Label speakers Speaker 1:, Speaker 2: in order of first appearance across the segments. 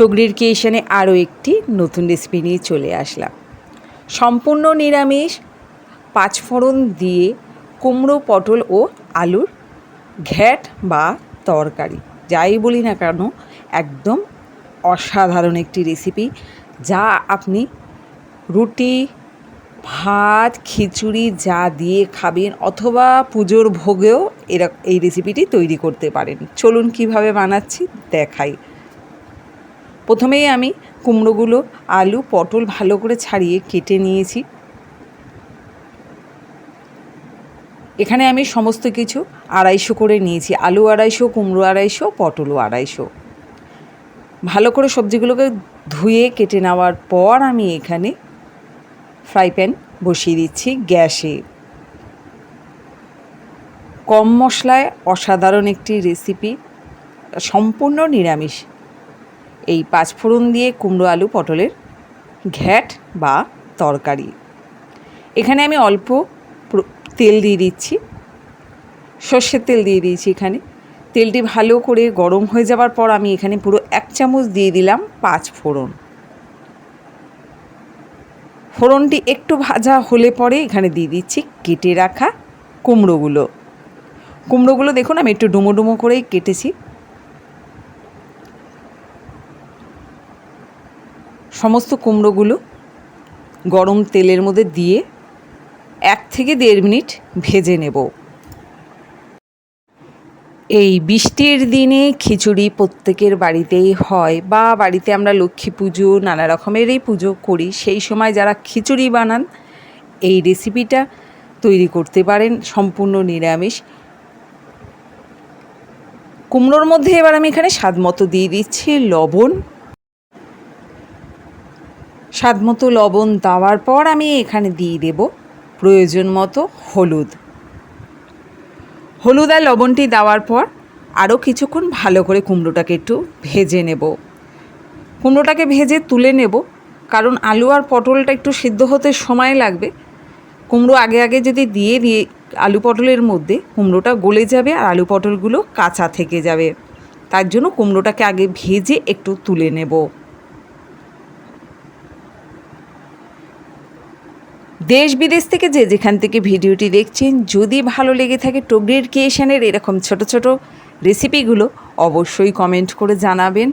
Speaker 1: টগরির কিচেনে আরও একটি নতুন রেসিপি নিয়ে চলে আসলাম। সম্পূর্ণ নিরামিষ, পাঁচফোড়ন দিয়ে কুমড়ো, পটল ও আলুর ঘ্যাট বা তরকারি। যাই বলি না কেন, একদম অসাধারণ একটি রেসিপি যা আপনি রুটি, ভাত, খিচুড়ি যা দিয়ে খাবেন অথবা পুজোর ভোগেও এরা, এই রেসিপিটি তৈরি করতে পারেন। চলুন কীভাবে বানাচ্ছি দেখাই। প্রথমেই আমি কুমড়োগুলো, আলু, পটল ভালো করে ছাড়িয়ে কেটে নিয়েছি। এখানে আমি সমস্ত কিছু আড়াইশো করে নিয়েছি। আলু আড়াইশো, কুমড়ো আড়াইশো, পটলও আড়াইশো। ভালো করে সবজিগুলোকে ধুয়ে কেটে নেওয়ার পর আমি এখানে ফ্রাই প্যান বসিয়ে দিচ্ছি গ্যাসে। কম মশলায় অসাধারণ একটি রেসিপি, সম্পূর্ণ নিরামিষ। এই পাঁচফোড়ন দিয়ে কুমড়ো আলু পটলের ঘ্যাট বা তরকারি। এখানে আমি অল্প তেল দিয়ে দিচ্ছি। সর্ষের তেল দিয়ে দিয়েছি এখানে। তেলটি ভালো করে গরম হয়ে যাওয়ার পর আমি এখানে পুরো এক চামচ দিয়ে দিলাম পাঁচ ফোড়ন। ফোড়নটি একটু ভাজা হলে পরে এখানে দিয়ে দিচ্ছি কেটে রাখা কুমড়োগুলো। কুমড়োগুলো দেখুন আমি একটু ডুমো ডুমো করেই কেটেছি। সমস্ত কুমড়োগুলো গরম তেলের মধ্যে দিয়ে এক থেকে দেড় মিনিট ভেজে নেব। এই বৃষ্টির দিনে খিচুড়ি প্রত্যেকের বাড়িতেই হয় বা বাড়িতে আমরা লক্ষ্মী পুজো, নানা রকমেরই পুজো করি, সেই সময় যারা খিচুড়ি বানান, এই রেসিপিটা তৈরি করতে পারেন সম্পূর্ণ নিরামিষ। কুমড়োর মধ্যে এবার আমি এখানে স্বাদ মতো দিয়ে দিচ্ছি লবণ। স্বাদ মতো লবণ দেওয়ার পর আমি এখানে দিয়ে দেব প্রয়োজন মতো হলুদ। হলুদ আর লবণটি দেওয়ার পর আরও কিছুক্ষণ ভালো করে কুমড়োটাকে একটু ভেজে নেব। কুমড়োটাকে ভেজে তুলে নেব, কারণ আলু আর পটলটা একটু সিদ্ধ হতে সময় লাগবে। কুমড়ো আগে আগে যদি দিয়ে দিয়ে আলু পটলের মধ্যে কুমড়োটা গলে যাবে আর আলু পটলগুলো কাঁচা থেকে যাবে, তার জন্য কুমড়োটাকে আগে ভেজে একটু তুলে নেব। দেশ বিদেশ থেকে যে যেখান থেকে ভিডিওটি দেখছেন, যদি ভালো লেগে থাকে টগরির ক্রিয়েশনের এরকম ছোট ছোট রেসিপিগুলো, অবশ্যই কমেন্ট করে জানাবেন।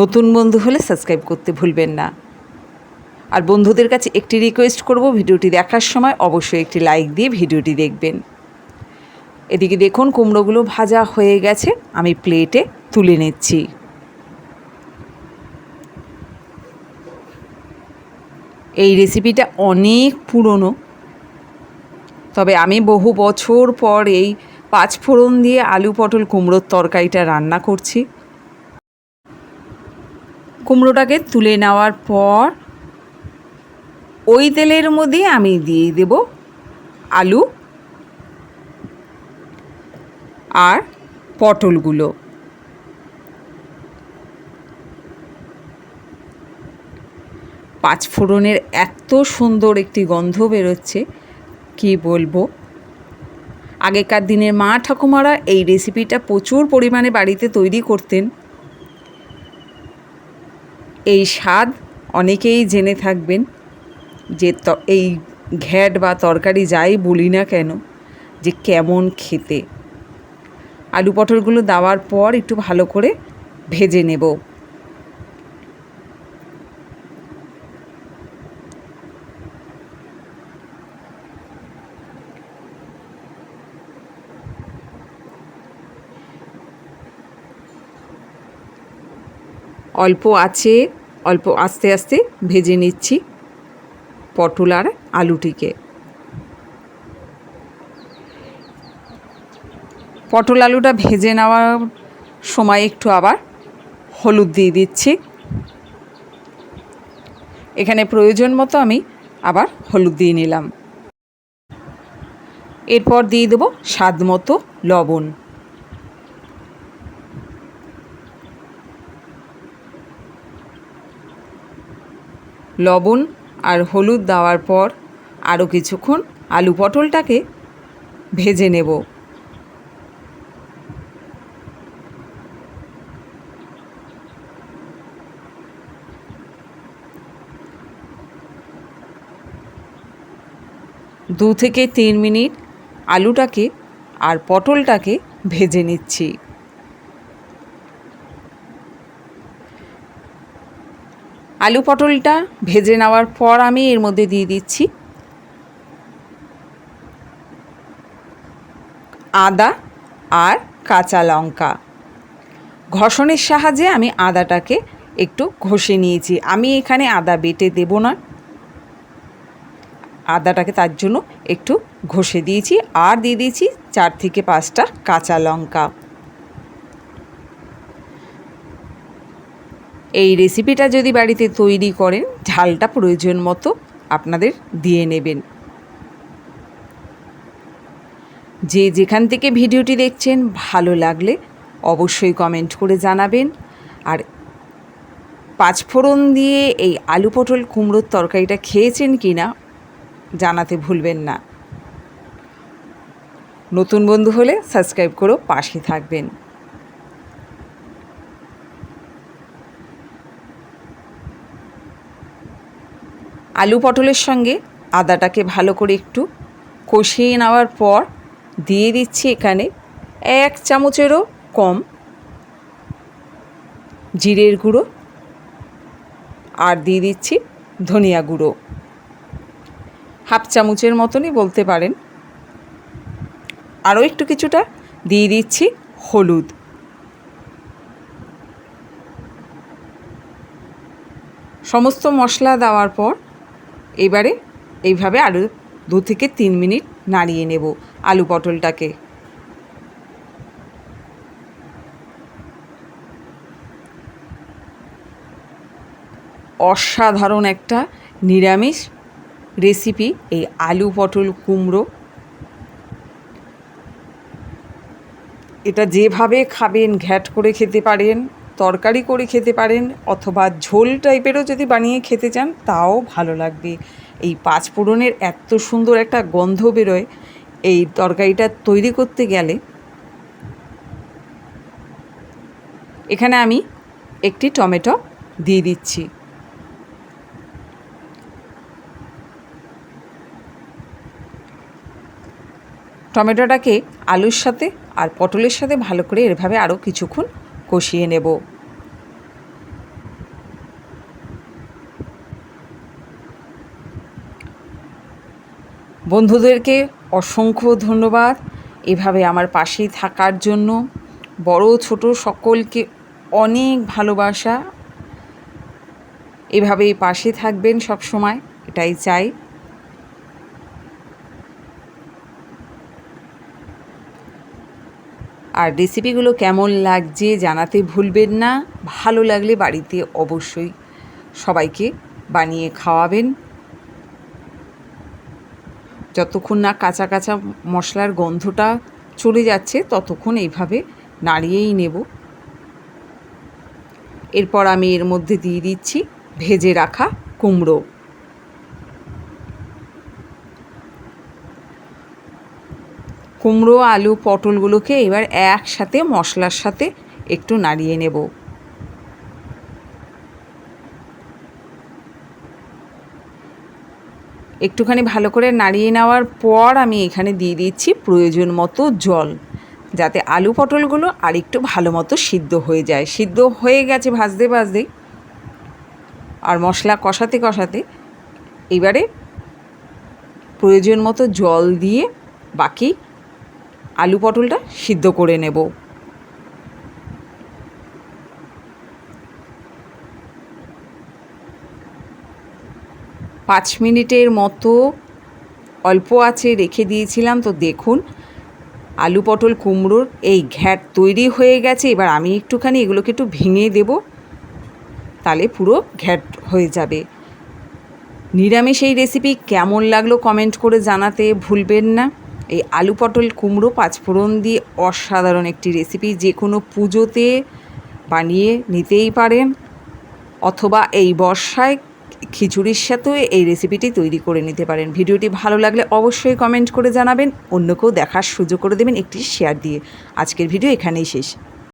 Speaker 1: নতুন বন্ধু হলে সাবস্ক্রাইব করতে ভুলবেন না। আর বন্ধুদের কাছে একটি রিকোয়েস্ট করব, ভিডিওটি দেখার সময় অবশ্যই একটি লাইক দিয়ে ভিডিওটি দেখবেন। এদিকে দেখুন, কুমড়োগুলো ভাজা হয়ে গেছে, আমি প্লেটে তুলে নিচ্ছি। এই রেসিপিটা অনেক পুরনো। তবে আমি বহু বছর পর এই পাঁচ ফোড়ন দিয়ে আলু পটল কুমড়োর তরকারিটা রান্না করছি। কুমড়োটাকে তুলে নেওয়ার পর ওই তেলের মধ্যে আমি দিয়ে দেব আলু আর পটলগুলো। পাঁচ ফোড়নের এত সুন্দর একটি গন্ধ বেরোচ্ছে, কি বলব? আগেকার দিনের মা ঠাকুমারা এই রেসিপিটা প্রচুর পরিমাণে বাড়িতে তৈরি করতেন। এই স্বাদ অনেকেই জেনে থাকবেন যে এই ঘ্যাট বা তরকারি যাই বলি না কেন, যে কেমন খেতে। আলু পটলগুলো দেওয়ার পর একটু ভালো করে ভেজে নেব। অল্প আছে, অল্প আস্তে আস্তে ভেজে নিচ্ছি পটল আর আলুটিকে। পটল আলুটা ভেজে নেওয়ার সময় একটু আবার হলুদ দিয়ে দিচ্ছি। এখানে প্রয়োজন মতো আমি আবার হলুদ দিয়ে নিলাম। এরপর দিয়ে দেবো স্বাদ মতো লবণ। লবণ আর হলুদ দেওয়ার পর আরও কিছুক্ষণ আলু পটলটাকে ভেজে নেব। দু থেকে তিন মিনিট আলুটাকে আর পটলটাকে ভেজে নিচ্ছি। আলু পটলটা ভেজে নেওয়ার পর আমি এর মধ্যে দিয়ে দিচ্ছি আদা আর কাঁচা লঙ্কা। ঘষণের সাহায্যে আমি আদাটাকে একটু ঘষে নিয়েছি। আমি এখানে আদা বেটে দেব না। আদাটাকে তার জন্য একটু ঘষে দিয়েছি। আর দিয়ে দিয়েছি চার থেকে পাঁচটা কাঁচা লঙ্কা। এই রেসিপিটা যদি বাড়িতে তৈরি করেন, ঝালটা প্রয়োজন মতো আপনাদের দিয়ে নেবেন। যে যেখান থেকে ভিডিওটি দেখছেন, ভালো লাগলে অবশ্যই কমেন্ট করে জানাবেন। আর পাঁচফোড়ন দিয়ে এই আলু পটল কুমড়োর তরকারিটা খেয়েছেন কি না জানাতে ভুলবেন না। নতুন বন্ধু হলে সাবস্ক্রাইব করেও পাশে থাকবেন। আলু পটলের সঙ্গে আদাটাকে ভালো করে একটু কষিয়ে নেওয়ার পর দিয়ে দিচ্ছি এখানে এক চামচেরও কম জিরের গুঁড়ো আর দিয়ে দিচ্ছি ধনিয়া গুঁড়ো। হাফ চামচের মতনই বলতে পারেন। আরও একটু কিছুটা দিয়ে দিচ্ছি হলুদ। সমস্ত মশলা দেওয়ার পর এবারে এইভাবে আরও দু থেকে তিন মিনিট নাড়িয়ে নেব আলু পটলটাকে। অসাধারণ একটা নিরামিষ রেসিপি এই আলু পটল কুমড়ো। এটা যেভাবে খাবেন, ঘ্যাট করে খেতে পারেন। তরকারি করে খেতে পারেন অথবা ঝোল টাইপেরও যদি বানিয়ে খেতে চান, তাও ভালো লাগবে। এই পাঁচ ফোড়নের এত সুন্দর একটা গন্ধ বেরোয়। এই তরকারিটা তৈরি করতে গেলে এখানে আমি একটি টমেটো দিয়ে দিচ্ছি। টমেটোটাকে আলুর সাথে আর পটলের সাথে ভালো করে এভাবে আরও কিছুক্ষণ কষিয়ে নেব। বন্ধুদেরকে অসংখ্য ধন্যবাদ। এভাবে আমার পাশেই থাকার জন্য। বড় ছোট সকলকে অনেক ভালোবাসা। এভাবেই পাশে থাকবেন সব সময় এটাই চাই। আর রেসিপিগুলো কেমন লাগছে জানাতে ভুলবেন না। ভালো লাগলে বাড়িতে অবশ্যই সবাইকে বানিয়ে খাওয়াবেন। যতক্ষণ না কাঁচা কাঁচা মশলার গন্ধটা চলে যাচ্ছে, ততক্ষণ এইভাবে নাড়িয়েই নেব। এরপর আমি এর মধ্যে দিয়ে দিচ্ছি ভেজে রাখা কুমড়ো। কুমড়ো, আলু, পটলগুলোকে এবার একসাথে মশলার সাথে একটু নাড়িয়ে নেব। একটুখানি ভালো করে নাড়িয়ে নেওয়ার পর আমি এখানে দিয়ে দিচ্ছি প্রয়োজন মতো জল, যাতে আলু, পটলগুলো আর একটু ভালো মতো সিদ্ধ হয়ে যায়। সিদ্ধ হয়ে গেছে ভাজতে ভাজতে। আর মশলা কষাতে কষাতে এবারে প্রয়োজন মতো জল দিয়ে বাকি আলু পটলটা সিদ্ধ করে নেব। পাঁচ মিনিটের মতো অল্প আছে রেখে দিয়েছিলাম, তো দেখুন আলু পটল কুমড়োর এই ঘ্যাট তৈরি হয়ে গেছে। এবার আমি একটুখানি এগুলোকে একটু ভেঙে দেব, তাহলে পুরো ঘ্যাট হয়ে যাবে। নিরামিষ এই রেসিপি কেমন লাগল কমেন্ট করে জানাতে ভুলবেন না। এই আলু পটল কুমড়ো পাঁচফোড়ন দিয়ে অসাধারণ একটি রেসিপি যে কোনো পুজোতে বানিয়ে নিতেই পারেন, অথবা এই বর্ষায় খিচুড়ির সাথেও এই রেসিপিটি তৈরি করে নিতে পারেন। ভিডিওটি ভালো লাগলে অবশ্যই কমেন্ট করে জানাবেন। অন্যকেও দেখার সুযোগ করে দেবেন একটি শেয়ার দিয়ে। আজকের ভিডিও এখানেই শেষ।